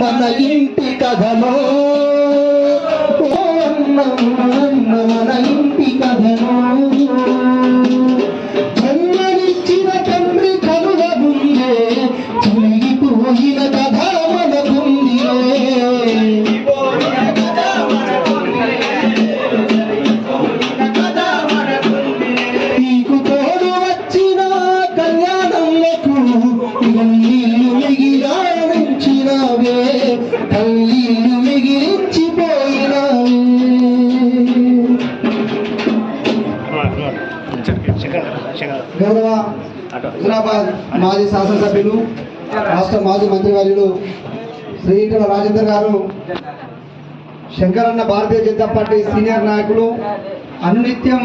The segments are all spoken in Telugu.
మన ఇంటి కథలో మిగిలించినవే కళ్ళీళ్ళు మిగిలించిపోయినవే గౌరవ హైదరాబాద్ మాజీ శాసనసభ్యులు రాష్ట్ర మాజీ మంత్రివర్యులు శ్రీ ఈటల రాజేందర్ గారు శంకరన్న భారతీయ జనతా పార్టీ సీనియర్ నాయకులు అనునిత్యం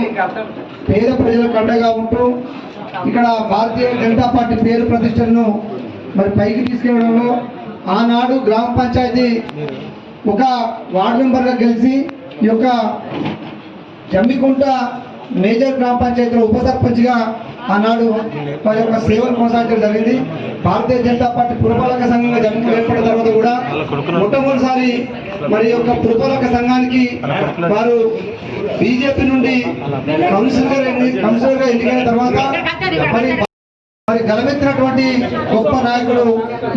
పేద ప్రజలకు అండగా ఉంటూ ఇక్కడ భారతీయ జనతా పార్టీ పేరు ప్రతిష్టలను మరి పైకి తీసుకెళ్ళడంలో ఆనాడు గ్రామ పంచాయతీ ఒక వార్డు మెంబర్గా గెలిచి ఈ యొక్క జమ్మికుంట మేజర్ గ్రామ పంచాయతీలో ఉప సర్పంచ్గా ఆనాడు వారి యొక్క సేవలు కొనసాగించడం జరిగింది. భారతీయ జనతా పార్టీ పురపాలక సంఘంగా జమ్ము ఏర్పడిన తర్వాత కూడా మొట్టమొదటిసారి మరి యొక్క పురపాలక సంఘానికి వారు బీజేపీ నుండి కౌన్సిలర్ కౌన్సిలర్గా ఎన్నికైన తర్వాత మరి మరి గలమెత్తినటువంటి గొప్ప నాయకుడు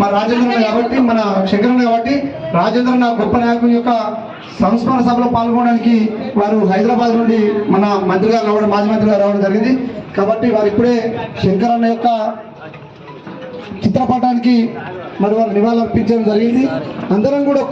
మా రాజేంద్రన్న కాబట్టి మన శంకరన్న కాబట్టి రాజేంద్రన్న గొప్ప నాయకుని యొక్క సంస్మరణ సభలో పాల్గొనడానికి వారు హైదరాబాద్ నుండి మన మంత్రి గారు రావడం మాజీ మంత్రి గారు రావడం జరిగింది. కాబట్టి వారు ఇప్పుడే శంకరన్న యొక్క చిత్రపటానికి మరి వారు నివాళులు అర్పించడం జరిగింది. అందరం కూడా